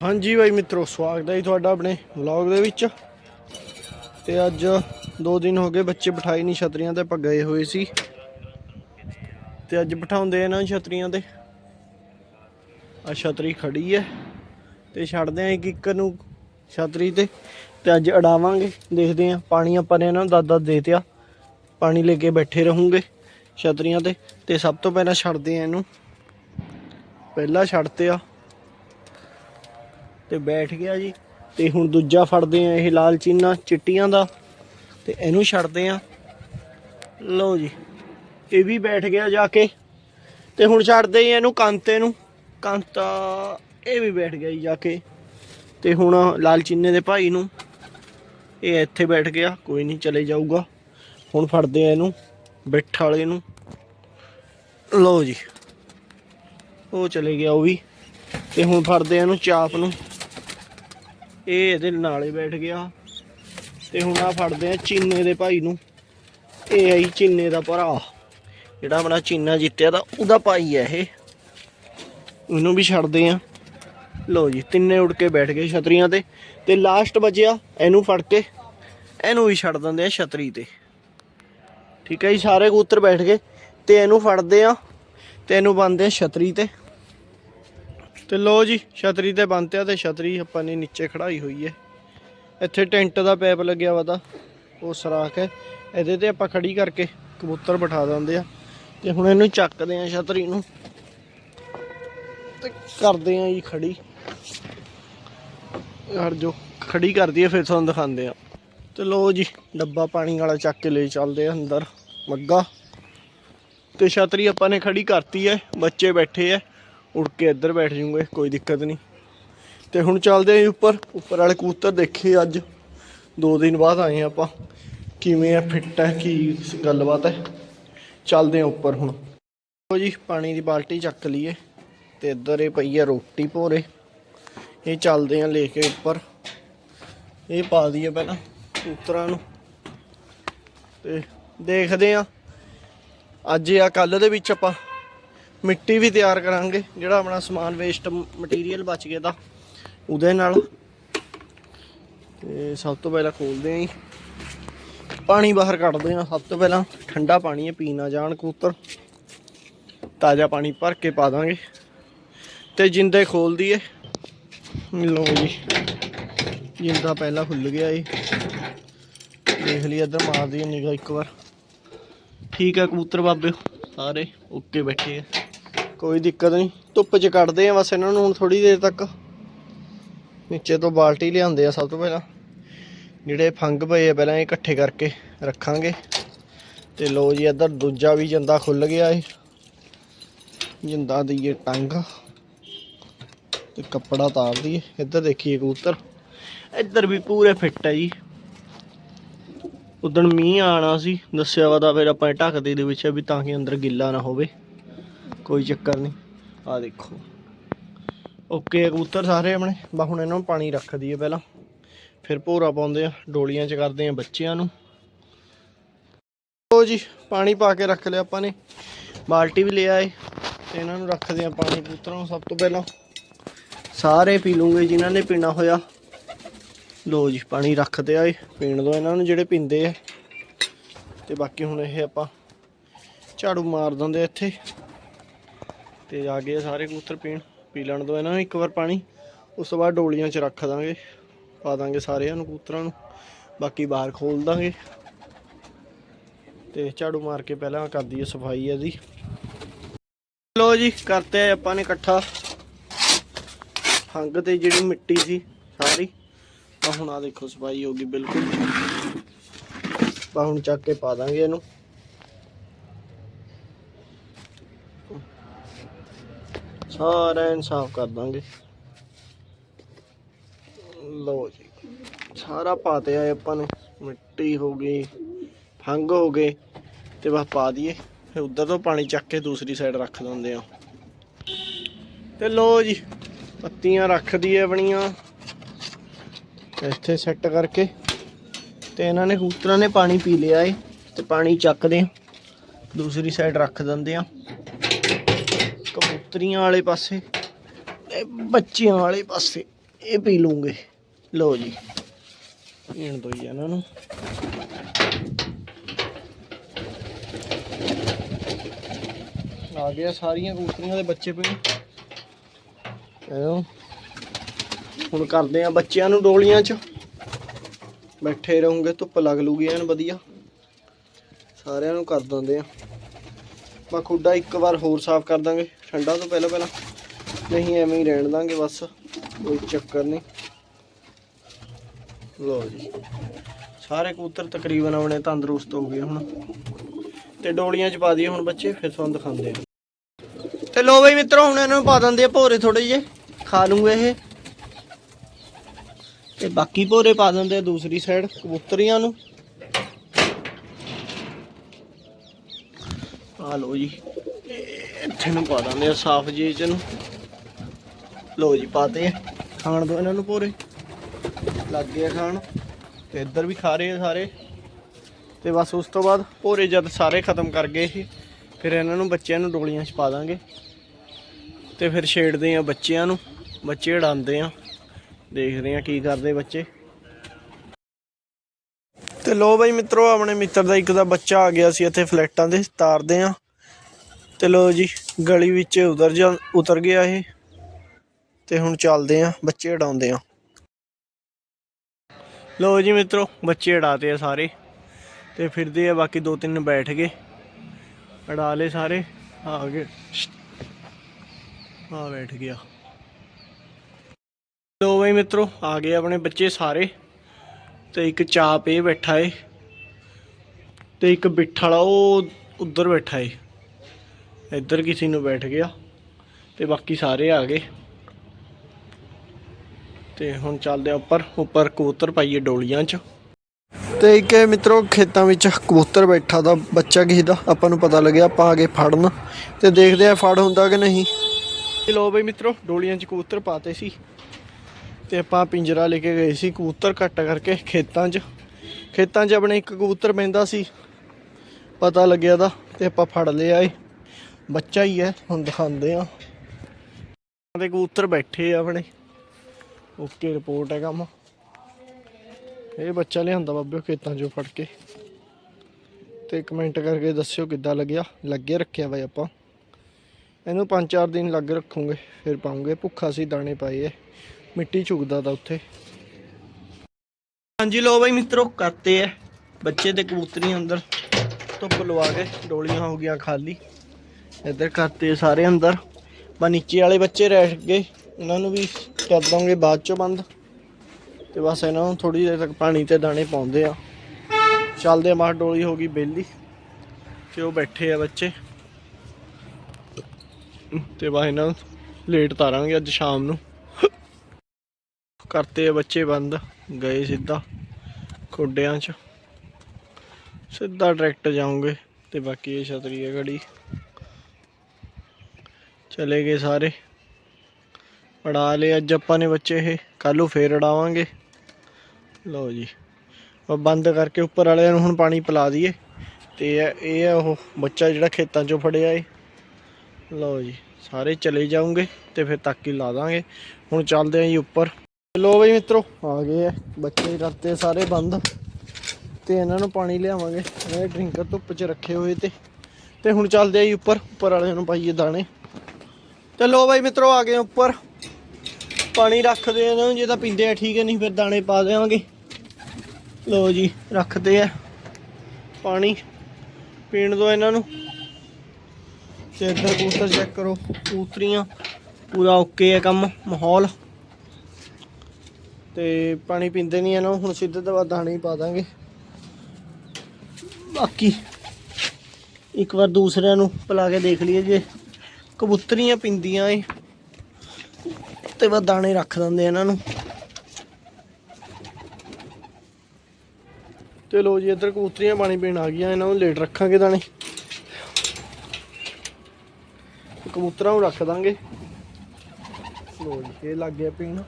ਹਾਂਜੀ ਬਾਈ ਮਿੱਤਰੋ, ਸਵਾਗਤ ਹੈ ਜੀ ਤੁਹਾਡਾ ਆਪਣੇ ਵਲੌਗ ਦੇ ਵਿੱਚ। ਤੇ ਅੱਜ ਦੋ ਦਿਨ ਹੋ ਗਏ ਬੱਚੇ ਬਿਠਾਈ ਨਹੀਂ ਛਤਰੀਆਂ ਤੇ ਆਪਾਂ ਗਏ ਹੋਏ ਸੀ। ਤੇ ਅੱਜ ਬਿਠਾਉਂਦੇ ਇਹਨਾਂ ਨੂੰ ਛਤਰੀਆਂ ਤੇ। ਆ ਛਤਰੀ ਖੜੀ ਹੈ ਤੇ ਛੱਡਦੇ ਆ ਇੱਕ ਇੱਕ ਨੂੰ ਛਤਰੀ ਤੇ। ਤੇ ਅੱਜ ਅਡਾਵਾਂਗੇ ਦੇਖਦੇ ਆ ਪਾਣੀ ਆਪਾਂ ਨੇ ਇਹਨਾਂ ਨੂੰ ਦਾਦਾ ਦੇ ਤਿਆ ਪਾਣੀ ਲੈ ਕੇ ਬੈਠੇ ਰਹੂੰਗੇ ਛਤਰੀਆਂ ਤੇ। ਤੇ ਸਭ ਤੋਂ ਪਹਿਲਾਂ ਛੱਡਦੇ ਆ ਇਹਨੂੰ। ਪਹਿਲਾਂ ਛੱਡਤੇ ਆ। ਤੇ ਬੈਠ ਗਿਆ ਜੀ। ਤੇ ਹੁਣ ਦੂਜਾ ਫੜਦੇ ਆ ਇਹ ਲਾਲ ਚੀਨਾ ਚਿੱਟੀਆਂ ਦਾ। ਤੇ ਇਹਨੂੰ ਛੱਡਦੇ ਆ। ਲਓ ਜੀ, ਇਹ ਵੀ ਬੈਠ ਗਿਆ ਜਾ ਕੇ। ਤੇ ਹੁਣ ਛੱਡਦੇ ਹੀ ਇਹਨੂੰ ਕੰਤੇ ਨੂੰ। ਕੰਤਾ, ਇਹ ਵੀ ਬੈਠ ਗਿਆ ਜੀ ਜਾ ਕੇ। ਤੇ ਹੁਣ ਲਾਲ ਚੀਨੇ ਦੇ ਭਾਈ ਨੂੰ ਇਹ ਇੱਥੇ ਬੈਠ ਗਿਆ, ਕੋਈ ਨਹੀਂ ਚਲੇ ਜਾਊਗਾ। ਹੁਣ ਫੜਦੇ ਆ ਇਹਨੂੰ, ਬਿੱਠ ਵਾਲੇ ਨੂੰ। ਲਓ ਜੀ, ਉਹ ਚਲੇ ਗਿਆ ਉਹ ਵੀ। ਤੇ ਹੁਣ ਫੜਦੇ ਆ ਇਹਨੂੰ ਚਾਪ ਨੂੰ। ਇਹ ਇਹਦੇ ਨਾਲੇ ਬੈਠ ਗਿਆ। ਤੇ ਹੁਣ ਆ ਫੜਦੇ ਆ ਚੀਨੇ ਦੇ ਭਾਈ ਨੂੰ। ਇਹ ਆਈ ਚੀਨੇ ਦਾ ਭਰਾ। ਜਿਹੜਾ ਆਪਣਾ ਚੀਨਾ ਜਿੱਤਿਆ ਤਾਂ ਉਹਦਾ ਭਾਈ ਹੈ ਇਹ। ਉਹਨੂੰ ਵੀ ਛੱਡਦੇ ਆ। ਲੋ ਜੀ, ਤਿੰਨੇ ਉੱਡ ਕੇ ਬੈਠ ਗਏ ਛਤਰੀਆਂ ਤੇ। ਤੇ ਲਾਸਟ ਬਚਿਆ ਇਹਨੂੰ ਫੜ ਕੇ। ਇਹਨੂੰ ਵੀ ਛੱਡ ਦਿੰਦੇ ਆ ਛਤਰੀ ਤੇ। ਠੀਕ ਹੈ ਜੀ, ਸਾਰੇ ਕਬੂਤਰ ਬੈਠ ਗਏ। ਤੇ ਇਹਨੂੰ ਫੜਦੇ ਆ। ਤੇ ਇਹਨੂੰ ਬੰਨਦੇ ਆ ਛਤਰੀ ਤੇ। ਤੇ ਲੋ ਜੀ, ਛਤਰੀ ਤੇ ਬੰਨਤੇ ਆ ਤੇ ਛਤਰੀ ਆਪਾਂ ਨੇ ਨੀਚੇ ਖੜਾਈ ਹੋਈ ਹੈ ਇੱਥੇ ਟੈਂਟ ਦਾ ਪੈਪ ਲੱਗਿਆ ਵਾ ਤਾਂ, ਉਹ ਸਰਾਖ ਹੈ ਇਹਦੇ ਤੇ ਆਪਾਂ ਖੜੀ ਕਰਕੇ ਕਬੂਤਰ ਬਿਠਾ ਦਿੰਦੇ ਆ। ਤੇ ਹੁਣ ਇਹਨੂੰ ਚੱਕਦੇ ਆ ਛਤਰੀ ਨੂੰ। ਤੇ ਕਰਦੇ ਆ ਜੀ ਖੜੀ ਹਰ ਜੋ ਖੜੀ ਕਰਦੀ ਹੈ ਫਿਰ ਤੁਹਾਨੂੰ ਦਿਖਾਉਂਦੇ ਆ। ਤੇ ਲੋ ਜੀ, ਡੱਬਾ ਪਾਣੀ ਵਾਲਾ ਚੱਕ ਕੇ ਲੈ ਚੱਲਦੇ ਆ ਅੰਦਰ। ਮੱਗਾ ਤੇ ਛਤਰੀ ਆਪਾਂ ਨੇ ਖੜੀ ਕਰਤੀ ਹੈ ਬੱਚੇ ਬੈਠੇ ਐ ਉੜ ਕੇ ਇੱਧਰ ਬੈਠ ਜੂਗੇ ਕੋਈ ਦਿੱਕਤ ਨਹੀਂ। ਤੇ ਹੁਣ ਚੱਲਦੇ ਆਂ ਜੀ ਉੱਪਰ ਉੱਪਰ ਵਾਲੇ ਕਬੂਤਰ ਦੇਖੇ ਅੱਜ। ਦੋ ਦਿਨ ਬਾਅਦ ਆਏ ਆਪਾਂ। ਕਿਵੇਂ ਆ, ਫਿੱਟ ਹੈ ਕੀ ਗੱਲਬਾਤ ਹੈ ਚੱਲਦੇ ਆਂ ਉੱਪਰ ਹੁਣ। ਲਓ ਜੀ, ਪਾਣੀ ਦੀ ਬਾਲਟੀ ਚੱਕ ਲਈਏ। ਤੇ ਇੱਧਰ ਇਹ ਪਈ ਆ ਰੋਟੀ ਭੋਰੇ। ਇਹ ਚੱਲਦੇ ਆਂ ਲੈ ਕੇ ਉੱਪਰ। ਇਹ ਪਾ ਦਈਏ ਪਹਿਲਾਂ ਕਬੂਤਰਾਂ ਨੂੰ। ਤੇ ਦੇਖਦੇ ਆਂ। ਅੱਜ ਆ ਕੱਲ ਦੇ ਵਿੱਚ ਆਪਾਂ ਮਿੱਟੀ ਵੀ ਤਿਆਰ ਕਰਾਂਗੇ, ਜਿਹੜਾ ਆਪਣਾ ਸਮਾਨ ਵੇਸਟ ਮਟੀਰੀਅਲ ਬਚ ਗਿਆ ਦਾ ਉਹਦੇ ਨਾਲ। ਤੇ ਸਭ ਤੋਂ ਪਹਿਲਾਂ ਖੋਲਦੇ ਆਂ ਜੀ। ਪਾਣੀ ਬਾਹਰ ਕੱਢਦੇ ਆਂ, ਸਭ ਤੋਂ ਪਹਿਲਾਂ ਠੰਡਾ ਪਾਣੀ ਹੈ ਪੀ ਨਾ ਜਾਣ ਕਬੂਤਰ। ਤਾਜ਼ਾ ਪਾਣੀ ਭਰ ਕੇ ਪਾ ਦਾਂਗੇ। ਤੇ ਜਿੰਦੇ ਖੋਲ ਦਈਏ ਲਓ ਜੀ, ਜਿੰਦਾ ਪਹਿਲਾਂ ਖੁੱਲ ਗਿਆ ਜੀ ਦੇਖ ਲਈ ਇੱਧਰ ਮਾਰ ਦਈਏ ਨਿਗਾ ਇੱਕ ਵਾਰ। ਠੀਕ ਹੈ ਕਬੂਤਰ ਬਾਬੇ, ਸਾਰੇ ਓਕੇ ਬੈਠੇ ਆ। ਕੋਈ ਦਿੱਕਤ ਨਹੀਂ। ਧੁੱਪ 'ਚ ਕੱਢਦੇ ਆ ਬਸ ਇਹਨਾਂ ਨੂੰ ਹੁਣ ਥੋੜੀ ਦੇਰ ਤੱਕ। ਨੀਚੇ ਤੋਂ ਬਾਲਟੀ ਲਿਆਂਦੇ ਆ ਸਭ ਤੋਂ ਪਹਿਲਾਂ। ਜਿਹੜੇ ਫੰਗ ਪਏ ਆ ਪਹਿਲਾਂ ਇਹ ਇਕੱਠੇ ਕਰਕੇ ਰੱਖਾਂਗੇ। ਤੇ ਲੋ ਜੀ, ਇੱਧਰ ਦੂਜਾ ਵੀ ਜੰਦਾ ਖੁੱਲ ਗਿਆ ਏ। ਜਿੰਦਾ ਦਈਏ ਟੰਗ। ਤੇ ਕੱਪੜਾ ਤਾਰ ਦੀਏ ਇੱਧਰ ਦੇਖੀਏ ਕਬੂਤਰ। ਇੱਧਰ ਵੀ ਪੂਰੇ ਫਿੱਟ ਹੈ ਜੀ। ਉਦਣ ਮੀਂਹ ਆਣਾ ਸੀ। ਦੱਸਿਆ ਵਾ ਤਾਂ ਫਿਰ ਆਪਾਂ ਇਹ ਢੱਕਦੇ ਦੇ ਵਿੱਚ ਵੀ ਤਾਂ ਕਿ ਅੰਦਰ ਗਿੱਲਾ ਨਾ ਹੋਵੇ। ਕੋਈ ਚੱਕਰ ਨਹੀਂ। ਆ ਦੇਖੋ। ਓਕੇ, ਕਬੂਤਰ ਸਾਰੇ ਆਪਣੇ। ਬਾ ਹੁਣ ਇਹਨਾਂ ਨੂੰ ਪਾਣੀ ਰੱਖ ਦਈਏ ਪਹਿਲਾਂ। ਫਿਰ ਭੋਰਾ ਪਾਉਂਦੇ ਆ, ਡੋਲੀਆਂ 'ਚ ਕਰਦੇ ਆ ਬੱਚਿਆਂ ਨੂੰ। ਲੋ ਜੀ, ਪਾਣੀ ਪਾ ਕੇ ਰੱਖ ਲਿਆ ਆਪਾਂ ਨੇ। ਬਾਲਟੀ ਵੀ ਲਿਆ ਏ ਤੇ ਇਹਨਾਂ ਨੂੰ ਰੱਖਦੇ ਆ ਪਾਣੀ ਕਬੂਤਰਾਂ ਨੂੰ ਸਭ ਤੋਂ ਪਹਿਲਾਂ। ਸਾਰੇ ਪੀ ਲੂੰਗੇ ਜਿਨ੍ਹਾਂ ਨੇ ਪੀਣਾ ਹੋਇਆ। ਲੋ ਜੀ, ਪਾਣੀ ਰੱਖਦੇ ਆ ਏ ਪੀਣ ਦੋ ਇਹਨਾਂ ਨੂੰ ਜਿਹੜੇ ਪੀਂਦੇ ਆ। ਤੇ ਬਾਕੀ ਹੁਣ ਇਹ ਆਪਾਂ ਝਾੜੂ ਮਾਰ ਦਿੰਦੇ ਇੱਥੇ। ਤੇ ਆ ਗਏ ਸਾਰੇ ਕਬੂਤਰ ਪੀਣ, ਪੀ ਲੈਣ ਦੋ ਇਹਨਾਂ ਨੂੰ ਇੱਕ ਵਾਰ ਪਾਣੀ। ਉਸ ਤੋਂ ਬਾਅਦ ਡੋਲੀਆਂ 'ਚ ਰੱਖ ਦਾਂਗੇ, ਪਾ ਦਾਂਗੇ ਸਾਰਿਆਂ ਨੂੰ, ਕਬੂਤਰਾਂ ਨੂੰ। ਬਾਕੀ ਬਾਹਰ ਖੋਲ ਦਾਂਗੇ। ਤੇ ਝਾੜੂ ਮਾਰ ਕੇ ਪਹਿਲਾਂ ਕਰ ਦਈਏ ਸਫ਼ਾਈ ਇਹਦੀ। ਲੋ ਜੀ, ਕਰਤੇ ਆਪਾਂ ਨੇ ਇਕੱਠਾ। ਹੰਗ ਤੇ ਜਿਹੜੀ ਮਿੱਟੀ ਸੀ ਸਾਰੀ ਆ ਹੁਣ ਆ ਦੇਖੋ ਸਫ਼ਾਈ ਹੋ ਗਈ ਬਿਲਕੁਲ। ਬਾ ਹੁਣ ਚੱਕ ਕੇ ਪਾ ਦਾਂਗੇ ਇਹਨੂੰ। ਸਾਰਾ ਇਨਸਾਫ ਕਰ ਦਾਂਗੇ। ਲਓ ਜੀ, ਸਾਰਾ ਪਾਤੇ ਆ ਆਪਾਂ ਨੇ। ਮਿੱਟੀ ਹੋ ਗਈ, ਫੰਗ ਹੋ ਗਏ, ਤੇ ਬਸ ਪਾ ਦਈਏ। ਫਿਰ ਉਧਰ ਤੋਂ ਪਾਣੀ ਚੱਕ ਕੇ ਦੂਸਰੀ ਸਾਈਡ ਰੱਖ ਦਿੰਦੇ ਆ ਤੇ ਲੋ ਜੀ, ਪੱਤੀਆਂ ਰੱਖ ਦਈਏ ਆਪਣੀਆਂ। ਇੱਥੇ ਸੈੱਟ ਕਰਕੇ। ਤੇ ਇਹਨਾਂ ਨੇ ਕੂਤਰਾਂ ਨੇ ਪਾਣੀ ਪੀ ਲਿਆ ਏ, ਤੇ ਪਾਣੀ ਚੱਕਦੇ ਆ ਦੂਸਰੀ ਸਾਈਡ ਰੱਖ ਦਿੰਦੇ ਆ ਕਬੂਤਰੀਆਂ ਵਾਲੇ ਪਾਸੇ ਤੇ ਬੱਚਿਆਂ ਵਾਲੇ ਪਾਸੇ। ਇਹ ਪੀ ਲੂੰਗੇ। ਲਓ ਜੀ। ਪੀਣ ਦੋ ਜੀ ਇਹਨਾਂ ਨੂੰ ਆ ਗਿਆ ਸਾਰੀਆਂ ਕਬੂਤਰੀਆਂ ਦੇ ਬੱਚੇ ਪੀਣ ਇਹੋ ਹੁਣ ਕਰਦੇ ਆ ਬੱਚਿਆਂ ਨੂੰ ਡੋਲੀਆਂ 'ਚ। ਬੈਠੇ ਰਹੋਗੇ, ਧੁੱਪ ਲੱਗ ਲੂਗੀ ਐਨ ਵਧੀਆ। ਸਾਰਿਆਂ ਨੂੰ ਕਰ ਦਿੰਦੇ ਆ ਬਾ ਖੁੱਡਾ ਇੱਕ ਵਾਰ ਹੋਰ ਸਾਫ਼ ਕਰ ਦਾਂਗੇ। ਠੰਡਾ ਤੋਂ ਪਹਿਲਾਂ ਪਹਿਲਾਂ। ਨਹੀਂ, ਐਵੇਂ ਹੀ ਰਹਿਣ ਦਾਂਗੇ ਬਸ। ਕੋਈ ਚੱਕਰ ਨਹੀਂ। ਲੋ ਜੀ। ਸਾਰੇ ਕਬੂਤਰ ਤਕਰੀਬਨ ਆਪਣੇ ਤੰਦਰੁਸਤ ਹੋ ਗਏ ਹੁਣ। ਤੇ ਡੋਲੀਆਂ 'ਚ ਪਾ ਦਈਏ ਹੁਣ ਬੱਚੇ, ਫਿਰ ਤੁਹਾਨੂੰ ਦਿਖਾਉਂਦੇ ਆ ਤੇ ਲੋ ਬਈ ਮਿੱਤਰੋ, ਹੁਣ ਇਹਨਾਂ ਨੂੰ ਪਾ ਦਿੰਦੇ ਆ ਭੋਰੇ ਥੋੜੇ ਜਿਹੇ। ਖਾ ਲੂੰਗੇ ਇਹ। ਤੇ ਬਾਕੀ ਭੋਰੇ ਪਾ ਦਿੰਦੇ ਆ ਦੂਸਰੀ ਸਾਈਡ ਕਬੂਤਰੀਆਂ ਨੂੰ। ਆ ਲੋ ਜੀ। ਇੱਥੇ ਨੂੰ ਪਾ ਦਿੰਦੇ ਆ ਸਾਫ਼ ਜੀ ਚ ਨੂੰ। ਲੋ ਜੀ, ਪਾਤੇ ਆ। ਖਾਣ ਦੋ ਇਹਨਾਂ ਨੂੰ ਭੋਰੇ ਲੱਗ ਗਏ ਖਾਣ। ਤੇ ਇੱਧਰ ਵੀ ਖਾ ਰਹੇ ਆ ਸਾਰੇ। ਤੇ ਬਸ ਉਸ ਤੋਂ ਬਾਅਦ ਭੋਰੇ ਜਦ ਸਾਰੇ ਖਤਮ ਕਰ ਗਏ ਸੀ, ਫਿਰ ਇਹਨਾਂ ਨੂੰ ਬੱਚਿਆਂ ਨੂੰ ਡੋਲੀਆਂ 'ਚ ਪਾ ਦਾਂਗੇ। ਤੇ ਫਿਰ ਛੇੜਦੇ ਆ ਬੱਚਿਆਂ ਨੂੰ। ਬੱਚੇ ਉਡਾਉਂਦੇ ਆ। ਦੇਖਦੇ ਆ ਕੀ ਕਰਦੇ ਬੱਚੇ। ਤੇ ਲੋ ਬਾਈ ਮਿੱਤਰੋ, ਆਪਣੇ ਮਿੱਤਰ ਦਾ ਇੱਕ ਦਾ ਬੱਚਾ ਆ ਗਿਆ ਸੀ ਇੱਥੇ ਫਲੈਟਾਂ ਦੇ, ਤਾਰਦੇ ਆ। ਤੇ ਲੋ ਜੀ, ਗਲੀ ਵਿੱਚ ਉਤਰ ਜਾ, ਉਤਰ ਗਿਆ ਇਹ। ਤੇ ਹੁਣ ਚੱਲਦੇ ਆ, ਬੱਚੇ ਉਡਾਉਂਦੇ ਆ। ਲੋ ਜੀ ਮਿੱਤਰੋ, ਬੱਚੇ ਉਡਾਤੇ ਆ ਸਾਰੇ। ਤੇ ਫਿਰਦੇ ਆ, ਬਾਕੀ ਦੋ ਤਿੰਨ ਬੈਠ ਗਏ। ਉਡਾ ਲਏ ਸਾਰੇ, ਆ ਗਏ। ਆ ਬੈਠ ਗਿਆ। ਲੋ ਬਈ ਮਿੱਤਰੋ, ਆ ਗਏ ਆਪਣੇ ਬੱਚੇ ਸਾਰੇ। ਤੇ ਇੱਕ ਚਾਪ ਇਹ ਬੈਠਾ ਏ ਤੇ ਇੱਕ ਬਿੱਠ ਵਾਲਾ ਉਹ ਉੱਧਰ ਬੈਠਾ ਏ। ਇੱਧਰ ਕਿਸੇ ਨੂੰ ਬੈਠ ਗਿਆ ਤੇ ਬਾਕੀ ਸਾਰੇ ਆ ਗਏ। ਤੇ ਹੁਣ ਚੱਲਦੇ ਆ ਉੱਪਰ ਉੱਪਰ ਕਬੂਤਰ ਪਾਈਏ ਡੋਲੀਆਂ 'ਚ। ਤੇ ਇੱਕ ਮਿੱਤਰੋ ਖੇਤਾਂ ਵਿੱਚ ਕਬੂਤਰ ਬੈਠਾ ਦਾ ਬੱਚਾ ਕਿਸੇ ਦਾ ਆਪਾਂ ਨੂੰ ਪਤਾ ਲੱਗਿਆ ਆਪਾਂ ਆ ਗਏ ਫੜਨ। ਤੇ ਦੇਖਦੇ ਆ ਫੜ ਹੁੰਦਾ ਕਿ ਨਹੀਂ। ਲੋ ਬਈ ਮਿੱਤਰੋ ਡੋਲੀਆਂ 'ਚ ਕਬੂਤਰ ਪਾਤੇ ਸੀ। ਤੇ ਆਪਾਂ ਪਿੰਜਰਾ ਲੈ ਕੇ ਗਏ ਸੀ ਕਬੂਤਰ ਕੱਟ ਕਰਕੇ ਖੇਤਾਂ 'ਚ। ਖੇਤਾਂ 'ਚ ਆਪਣੇ ਇੱਕ ਕਬੂਤਰ ਪੈਂਦਾ ਸੀ, ਪਤਾ ਲੱਗਿਆ ਦਾ ਤੇ ਆਪਾਂ ਫੜ ਲਿਆ ਏ। ਬੱਚਾ ਹੀ ਹੈ, ਹੁਣ ਦਿਖਾਉਂਦੇ ਆ ਤੇ ਕਬੂਤਰ ਬੈਠੇ ਆ ਆਪਣੇ। ਓਕੇ ਰਿਪੋਰਟ ਹੈ ਕੰਮ। ਇਹ ਬੱਚਾ ਲਿਆਂਦਾ ਬਾਬਿਓ ਖੇਤਾਂ 'ਚੋਂ ਫੜ ਕੇ। ਤੇ ਕਮੈਂਟ ਕਰਕੇ ਦੱਸਿਓ ਕਿੱਦਾਂ ਲੱਗਿਆ। ਲੱਗੇ ਰੱਖਿਆ ਬਾਈ ਆਪਾਂ। ਇਹਨੂੰ 5-4 ਦਿਨ ਲੱਗ ਰੱਖੂਗੇ, ਫਿਰ ਪਾਉਂਗੇ। ਭੁੱਖਾ ਸੀ ਦਾਣੇ ਪਾਏ ਮਿੱਟੀ ਝੁਕਦਾ ਤਾਂ ਉੱਥੇ। ਹਾਂਜੀ ਲੋ ਬਾਈ ਮਿੱਤਰੋ, ਕਰਤੇ ਐ। ਬੱਚੇ ਤੇ ਕਬੂਤਰੀ ਅੰਦਰ। ਧੁੱਪ ਲਵਾ ਕੇ ਡੋਲੀਆਂ ਹੋ ਗਈਆਂ ਖਾਲੀ। ਇੱਧਰ ਕਰਤੇ ਸਾਰੇ ਅੰਦਰ। ਬਾ ਨੀਚੇ ਵਾਲੇ ਬੱਚੇ ਰਹਿ ਗਏ। ਉਹਨਾਂ ਨੂੰ ਵੀ ਕਰ ਦਾਂਗੇ ਬਾਅਦ ਚੋਂ ਬੰਦ। ਤੇ ਬਸ ਇਹਨਾਂ ਨੂੰ ਥੋੜੀ ਦੇਰ ਤੱਕ ਪਾਣੀ ਤੇ ਦਾਣੇ ਪਾਉਂਦੇ ਆ। ਚੱਲਦੇ ਆ ਮਾਰ ਡੋਲੀ ਹੋ ਗਈ ਬੇਲੀ। ਤੇ ਉਹ ਬੈਠੇ ਆ ਬੱਚੇ। ਤੇ ਬਸ ਇਹਨਾਂ ਨੂੰ ਲੇਟ ਤਾਰਾਂਗੇ ਅੱਜ ਸ਼ਾਮ ਨੂੰ। ਕਰਤੇ ਬੱਚੇ ਬੰਦ, ਗਏ ਸਿੱਧਾ ਖੋਡਿਆਂ 'ਚ। ਸਿੱਧਾ ਟਰੈਕਟਰ ਜਾਉਂਗੇ ਤੇ ਬਾਕੀ ਇਹ ਛਤਰੀ ਹੈ ਘੜੀ ਚਲੇ ਗਏ ਸਾਰੇ। ਉਡਾ ਲਏ ਅੱਜ ਆਪਾਂ ਨੇ ਬੱਚੇ ਇਹ ਕੱਲ ਨੂੰ ਫੇਰ ਉਡਾਵਾਂਗੇ ਲਓ ਜੀ, ਉਹ ਬੰਦ ਕਰਕੇ ਉੱਪਰ ਵਾਲਿਆਂ ਨੂੰ ਹੁਣ ਪਾਣੀ ਪਿਲਾ ਦਈਏ। ਤੇ ਇਹ ਆ ਉਹ ਬੱਚਾ ਜਿਹੜਾ ਖੇਤਾਂ 'ਚੋਂ ਫੜਿਆ ਏ। ਲਓ ਜੀ, ਸਾਰੇ ਚਲੇ ਜਾਉਂਗੇ ਤੇ ਫਿਰ ਤੱਕ ਹੀ ਲਾ ਦਾਂਗੇ। ਹੁਣ ਚੱਲਦੇ ਆਂ ਜੀ ਉੱਪਰ। ਲੋ ਬਈ ਮਿੱਤਰੋ, ਆ ਗਏ ਆ। ਬੱਚੇ ਕਰਤੇ ਸਾਰੇ ਬੰਦ ਤੇ ਇਹਨਾਂ ਨੂੰ ਪਾਣੀ ਲਿਆਵਾਂਗੇ। ਇਹ ਡਰਿੰਕਰ ਧੁੱਪ 'ਚ ਰੱਖੇ ਹੋਏ ਤੇ। ਤੇ ਹੁਣ ਚੱਲਦੇ ਆਂ ਜੀ ਉੱਪਰ। ਉੱਪਰ ਵਾਲਿਆਂ ਨੂੰ ਪਾਈਏ ਦਾਣੇ। ਤੇ ਲੋ ਬਈ ਮਿੱਤਰੋ, ਆ ਗਏ ਉੱਪਰ। ਪਾਣੀ ਰੱਖਦੇ ਇਹਨਾਂ ਨੂੰ, ਜੇ ਤਾਂ ਪੀਂਦੇ ਆ, ਠੀਕ ਹੈ ਨਹੀਂ ਫਿਰ ਦਾਣੇ ਪਾ ਦੇਵਾਂਗੇ। ਲੋ ਜੀ, ਰੱਖਦੇ ਆ ਪਾਣੀ। ਪੀਣ ਦੋ ਇਹਨਾਂ ਨੂੰ। ਤੇ ਇੱਧਰ ਕਬੂਤਰ ਚੈੱਕ ਕਰੋ। ਕਬੂਤਰੀਆਂ ਪੂਰਾ ਓਕੇ ਹੈ ਕੰਮ, ਮਾਹੌਲ। ਤੇ ਪਾਣੀ ਪੀਂਦੇ ਨਹੀਂ ਇਹਨਾਂ ਨੂੰ, ਹੁਣ ਸਿੱਧੇ ਤੋਂ ਬਾਅਦ ਦਾਣੇ ਹੀ ਪਾ ਦਾਂਗੇ। ਬਾਕੀ ਇੱਕ ਵਾਰ ਦੂਸਰਿਆਂ ਨੂੰ ਪਿਲਾ ਕੇ ਦੇਖ ਲਈਏ ਜੇ ਕਬੂਤਰੀਆਂ ਪਿੰਦੀਆਂ ਏ, ਤੇ ਬਾਅਦ ਦਾਣੇ ਰੱਖ ਦਿੰਦੇ ਇਹਨਾਂ ਨੂੰ। ਤੇ ਲੋ ਜੀ, ਇੱਧਰ ਕਬੂਤਰੀਆਂ ਪਾਣੀ ਪੀਣ ਆ ਗਈਆਂ, ਇਹਨਾਂ ਨੂੰ ਲੇਟ ਰੱਖਾਂਗੇ ਦਾਣੇ। ਕਬੂਤਰਾਂ ਨੂੰ ਰੱਖ ਦਾਂਗੇ। ਲੋ ਜੀ, ਇਹ ਲੱਗ ਗਿਆ ਪੀਣ।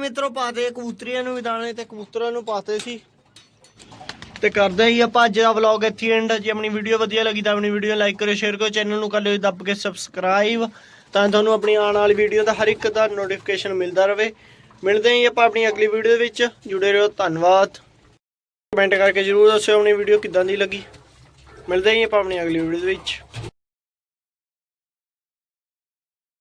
ਮਿੱਤਰੋ, ਪਾਤੇ ਕਬੂਤਰੀਆਂ ਨੂੰ ਵੀ ਦਾਣੇ ਤੇ ਕਬੂਤਰਾਂ ਨੂੰ ਪਾਤੇ ਸੀ। ਤੇ ਕਰਦੇ ਹੀ ਆਪਾਂ ਅੱਜ ਦਾ ਵਲੌਗ ਇੱਥੇ ਐਂਡ ਜੇ। ਆਪਣੀ ਵੀਡੀਓ ਵਧੀਆ ਲੱਗੀ ਤਾਂ ਆਪਣੀ ਵੀਡੀਓ ਲਾਈਕ ਕਰਿਓ ਸ਼ੇਅਰ ਕਰੋ ਚੈਨਲ ਨੂੰ ਕਰ ਲਿਓ ਦੱਬ ਕੇ ਸਬਸਕ੍ਰਾਈਬ ਤਾਂ ਤੁਹਾਨੂੰ ਆਪਣੀ ਆਉਣ ਵਾਲੀ ਵੀਡੀਓ ਦਾ ਹਰ ਇੱਕ ਦਾ ਨੋਟੀਫਿਕੇਸ਼ਨ ਮਿਲਦਾ ਰਹੇ ਮਿਲਦੇ ਹਾਂ ਆਪਾਂ ਆਪਣੀ ਅਗਲੀ ਵੀਡੀਓ ਦੇ ਵਿੱਚ। ਜੁੜੇ ਰਹੋ, ਧੰਨਵਾਦ। ਕਮੈਂਟ ਕਰਕੇ ਜਰੂਰ ਦੱਸਿਓ ਆਪਣੀ ਵੀਡੀਓ ਕਿੱਦਾਂ ਦੀ ਲੱਗੀ। ਮਿਲਦੇ ਹਾਂ ਆਪਾਂ ਆਪਣੀ ਅਗਲੀ ਵੀਡੀਓ ਦੇ ਵਿੱਚ।